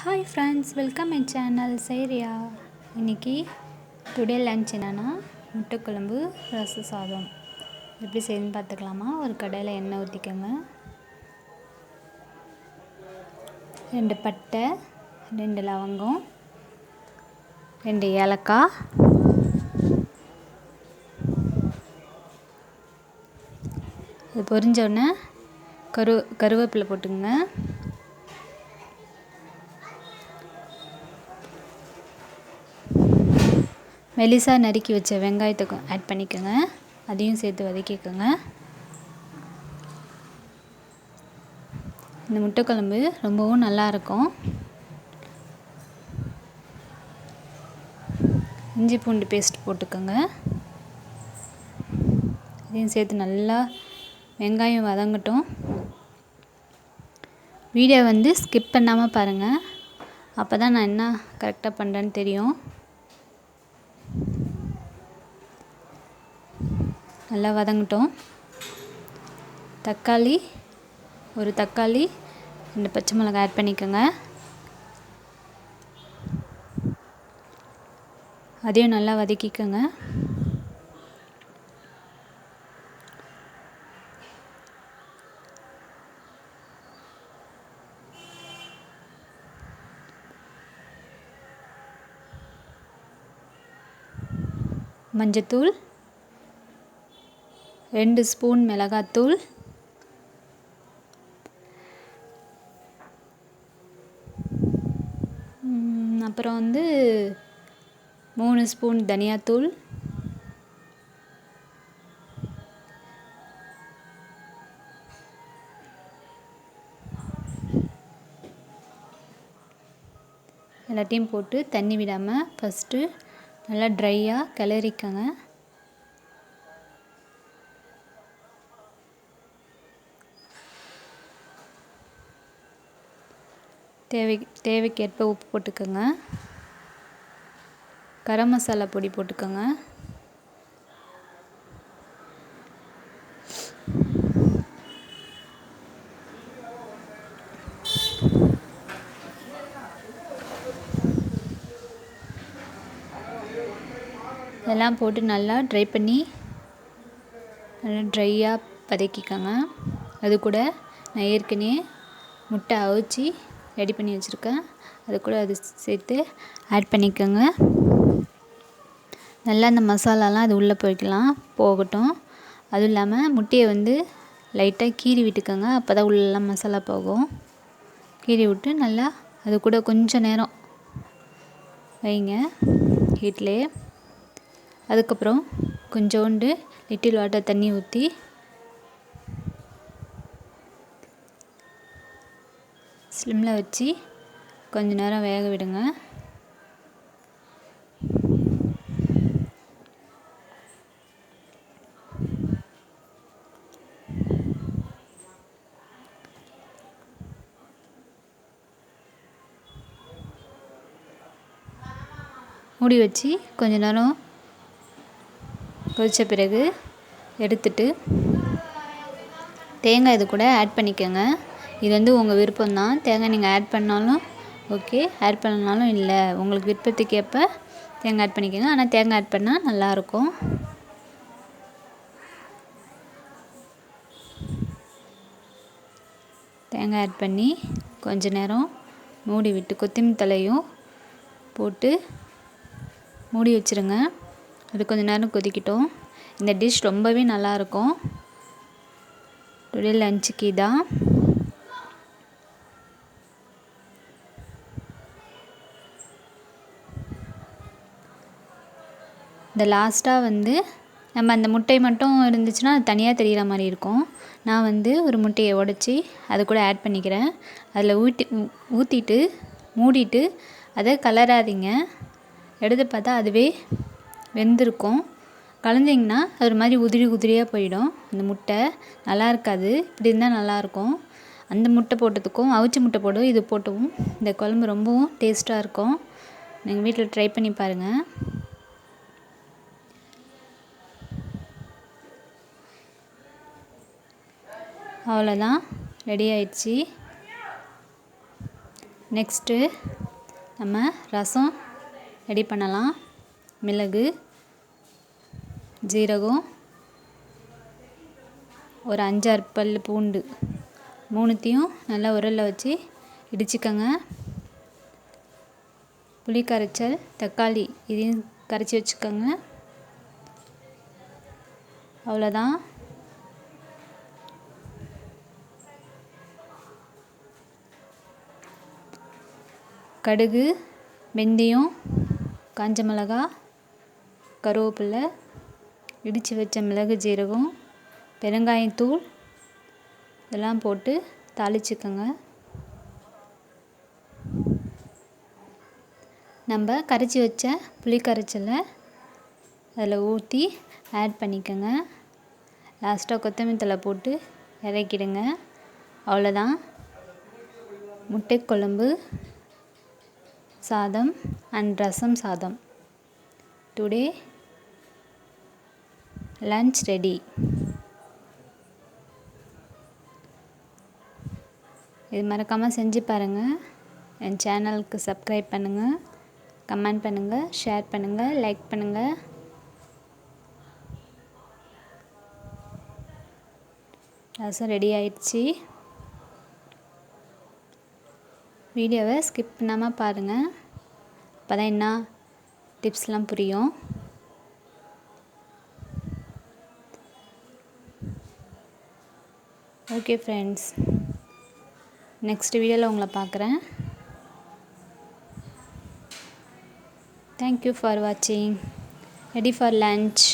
Hi friends welcome my channel சைரியா இன்னைக்கு today lunch என்னென்னா முட்டைக்குழம்பு ரச சாதம். எப்படி செய்யணும்னு பார்த்துக்கலாமா? ஒரு கடையில் எண்ணெய் ஊற்றிக்கோங்க ரெண்டு பட்டை ரெண்டு லவங்கம் ரெண்டு ஏலக்காய். இது பொரிஞ்சோடனே கரு கருவேப்பிலை போட்டுக்கோங்க. மெலிசா நறுக்கி வச்ச வெங்காயத்தை ஆட் பண்ணிக்கோங்க. அதையும் சேர்த்து வதக்கிக்கோங்க. இந்த முட்டைக்குழம்பு ரொம்பவும் நல்லாயிருக்கும் இஞ்சி பூண்டு பேஸ்ட் போட்டுக்கோங்க. அதையும் சேர்த்து நல்லா வெங்காயம் வதங்கட்டும். வீடியோ வந்து ஸ்கிப் பண்ணாமல் பாருங்கள் அப்போ தான் நான் என்ன கரெக்டாக பண்ணுறேன்னு தெரியும். நல்லா வதங்கட்டும். தக்காளி ஒரு தக்காளி ரெண்டு பச்சை மிளகாய் ஆட் பண்ணிக்கோங்க. அதையும் நல்லா வதக்கிக்கோங்க. மஞ்சத்தூள் ரெண்டு ஸ்பூன் மிளகாத்தூள். அப்புறம் வந்து மூணு ஸ்பூன் தனியாத்தூள். எல்லாத்தையும் போட்டு தண்ணி விடாமல் ஃபஸ்ட்டு நல்லா ட்ரையாக கிளறிக்கங்க. தேவை தேவைக்கேற்ப உப்பு போட்டுக்கோங்க. கரம் மசாலா பொடி போட்டுக்கோங்க. இதெல்லாம் போட்டு நல்லா ட்ரை பண்ணி நல்லா ட்ரையாக பதக்கிக்கோங்க அது கூட நான் ஏற்கனவே முட்டை அவிச்சி ரெடி பண்ணி வச்சுருக்கேன். அது கூட அது சேர்த்து ஆட் பண்ணிக்கோங்க. நல்லா அந்த மசாலாலாம் அது உள்ளே போய்க்கலாம். போகட்டும். அதுவும் இல்லாமல் முட்டையை வந்து லைட்டாக கீறி விட்டுக்கோங்க. அப்போ தான் உள்ளெல்லாம் மசாலா போகும். கீறி விட்டு நல்லா அது கூட கொஞ்சம் நேரம் வைங்க. ஹீட்லேயே அதுக்கப்புறம் கொஞ்சோண்டு லிட்டில் வாட்டர் தண்ணி ஊற்றி ஸ்லிம்மில் வச்சு கொஞ்ச நேரம் வேக விடுங்க. மூடி வச்சு கொஞ்ச நேரம் கொதித்த பிறகு எடுத்துட்டு தேங்காய் இது கூட ஆட் பண்ணிக்கோங்க. இது வந்து உங்கள் விருப்பம்தான். தேங்காய் நீங்கள் ஆட் பண்ணாலும் ஓகே ஆட் பண்ணனாலும் இல்லை. உங்களுக்கு விருப்பத்துக்கு ஏற்ப தேங்காய் ஆட் பண்ணிக்கோங்க ஆனால் தேங்காய் ஆட் பண்ணால் நல்லாயிருக்கும். தேங்காய் ஆட் பண்ணி கொஞ்ச நேரம் மூடி விட்டு கொத்தமல்லி தலையும் போட்டு மூடி வச்சுருங்க. அது கொஞ்ச நேரம் கொதிக்கட்டும். இந்த டிஷ் ரொம்பவே நல்லாயிருக்கும். டுடே லஞ்சுக்கு இதான். இந்த லாஸ்ட்டாக வந்து நம்ம அந்த முட்டை மட்டும் இருந்துச்சுன்னா அது தனியாக தெரிகிற மாதிரி இருக்கும். நான் வந்து ஒரு முட்டையை உடச்சி அது கூட ஆட் பண்ணிக்கிறேன். அதில் ஊட்டி ஊற்றிட்டு மூடிட்டு அதை கலராதிங்க. எடுத்து பார்த்தா அதுவே வெந்திருக்கும். கலந்திங்கன்னா அது ஒரு மாதிரி உதிரி உதிரியாக போயிடும். அந்த முட்டை நல்லா இருக்காது. இப்படி இருந்தால் நல்லாயிருக்கும் அந்த முட்டை போட்டதுக்கும் அவிச்ச முட்டை போடும். இது போட்டவும் இந்த குழம்பு ரொம்பவும் டேஸ்ட்டாக இருக்கும். நீங்கள் வீட்டில் ட்ரை பண்ணி பாருங்கள் அவ்வளோதான். ரெடி ஆயிடுச்சு. நெக்ஸ்ட்டு நம்ம ரசம் ரெடி பண்ணலாம். மிளகு ஜீரகம் ஒரு அஞ்சாறு பல் பூண்டு மூணுத்தையும் நல்லா உரலில் வச்சு இடிச்சுக்கோங்க. புளி கரைச்சல் தக்காளி இதையும் கரைச்சி வச்சுக்கோங்க. அவ்வளோதான். கடுகு வெந்தயம் காஞ்ச மிளகா கருவேப்பிலை இடித்து வச்ச மிளகு ஜீரகம் பெருங்காயத்தூள் இதெல்லாம் போட்டு தாளிச்சுக்கோங்க. நம்ம கரைச்சி வச்ச புளி கரைச்சலை அதில் ஊற்றி ஆட் பண்ணிக்கோங்க. லாஸ்ட்டாக கொத்தமல்லி தழை போட்டு இறக்கிடுங்க. அவ்வளோதான். முட்டை குழம்பு சாதம் அண்ட் ரசம் சாதம். டுடே லன்ச் ரெடி இது மறக்காமல் செஞ்சு பாருங்கள் என் சேனலுக்கு சப்ஸ்கிரைப் பண்ணுங்கள் கமெண்ட் பண்ணுங்கள் ஷேர் பண்ணுங்கள் லைக் பண்ணுங்கள் ரசம் ரெடி ஆயிடுச்சு. வீடியோவை ஸ்கிப் பண்ணாமல் பாருங்கள் அப்போ தான் என்ன டிப்ஸ்லாம் புரியும். ஓகே ஃப்ரெண்ட்ஸ் நெக்ஸ்ட் வீடியோவில் உங்களை பார்க்குறேன். தேங்க்யூ ஃபார் வாட்சிங் ரெடி ஃபார் லன்ச்